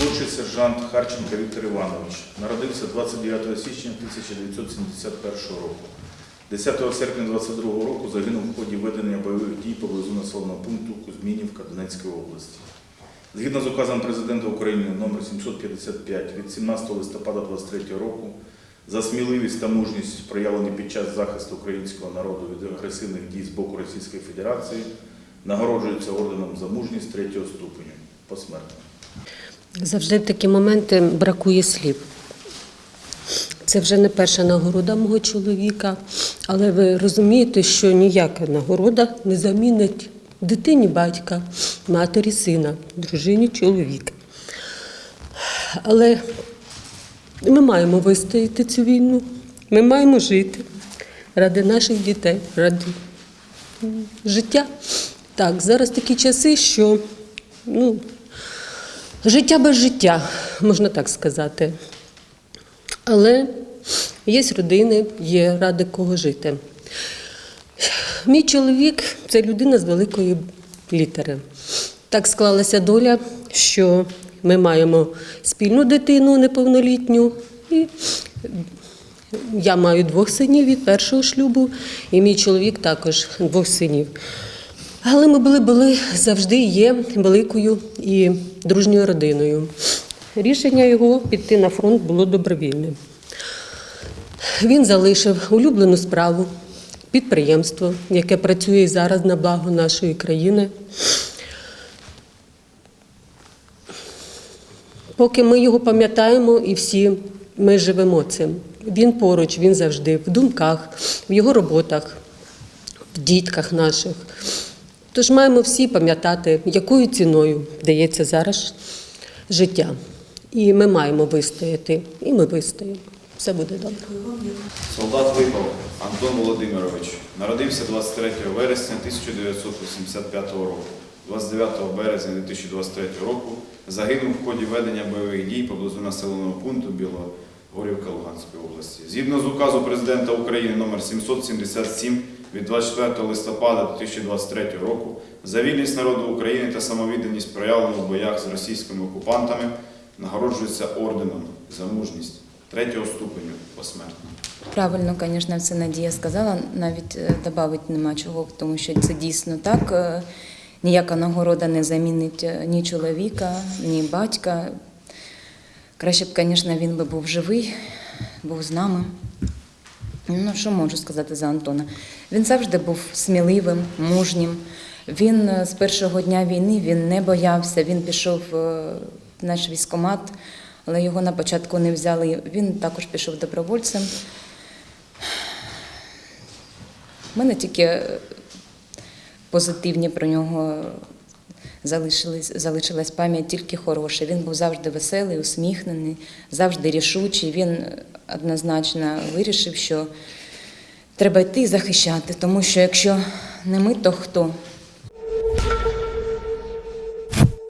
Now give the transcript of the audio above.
Молодший сержант Харченко Віктор Іванович народився 29 січня 1971 року. 10 серпня 22 року загинув в ході ведення бойових дій поблизу населеного пункту Кузьмінівка Донецької області. Згідно з указом президента України номер 755 від 17 листопада 23 року за сміливість та мужність, проявлені під час захисту українського народу від агресивних дій з боку Російської Федерації, нагороджується орденом за мужність третього ступеню посмертно. Завжди в такі моменти бракує слів. Це вже не перша нагорода мого чоловіка, але ви розумієте, що ніяка нагорода не замінить дитині батька, матері сина, дружині чоловіка. Але ми маємо вистояти цю війну, ми маємо жити ради наших дітей, ради життя. Так, зараз такі часи, що ну, Життя без життя, можна так сказати. Але є родини, є ради кого жити. Мій чоловік це людина з великої літери. Так склалася доля, що ми маємо спільну дитину неповнолітню. І я маю двох синів від першого шлюбу, і мій чоловік також двох синів. Але ми були, були завжди є великою і дружньою родиною. Рішення його піти на фронт було добровільним. Він залишив улюблену справу, підприємство, яке працює і зараз на благо нашої країни. Поки ми його пам'ятаємо і всі ми живемо цим. Він поруч, він завжди в думках, в його роботах, в дітках наших. Тож маємо всі пам'ятати, якою ціною дається зараз життя. І ми маємо вистояти, і ми вистоїмо. Все буде добре. Солдат Випав Антон Володимирович народився 23 вересня 1985 року. 29 березня 2023 року загинув в ході ведення бойових дій поблизу населеного пункту Білогорівка Луганської області. Згідно з указу президента України номер 777 від 24 листопада 2023 року за вільність народу України та самовідданість проявлену в боях з російськими окупантами нагороджується орденом за мужність третього ступеню посмертно. Правильно, звісно, це Надія сказала. Навіть додати нема чого, тому що це дійсно так. Е, Ніяка нагорода не замінить е, ні чоловіка, ні батька. Краще б, звісно, він би був живий, був з нами. Ну, що можу сказати за Антона? Він завжди був сміливим, мужнім. Він е, з першого дня війни він не боявся, він пішов е, в наш військкомат, але його на початку не взяли. Він також пішов добровольцем. У мене тільки е, позитивні про нього залишились, залишилась пам'ять тільки хороша. Він був завжди веселий, усміхнений, завжди рішучий. Він однозначно вирішив, що треба йти і захищати, тому що якщо не ми, то хто?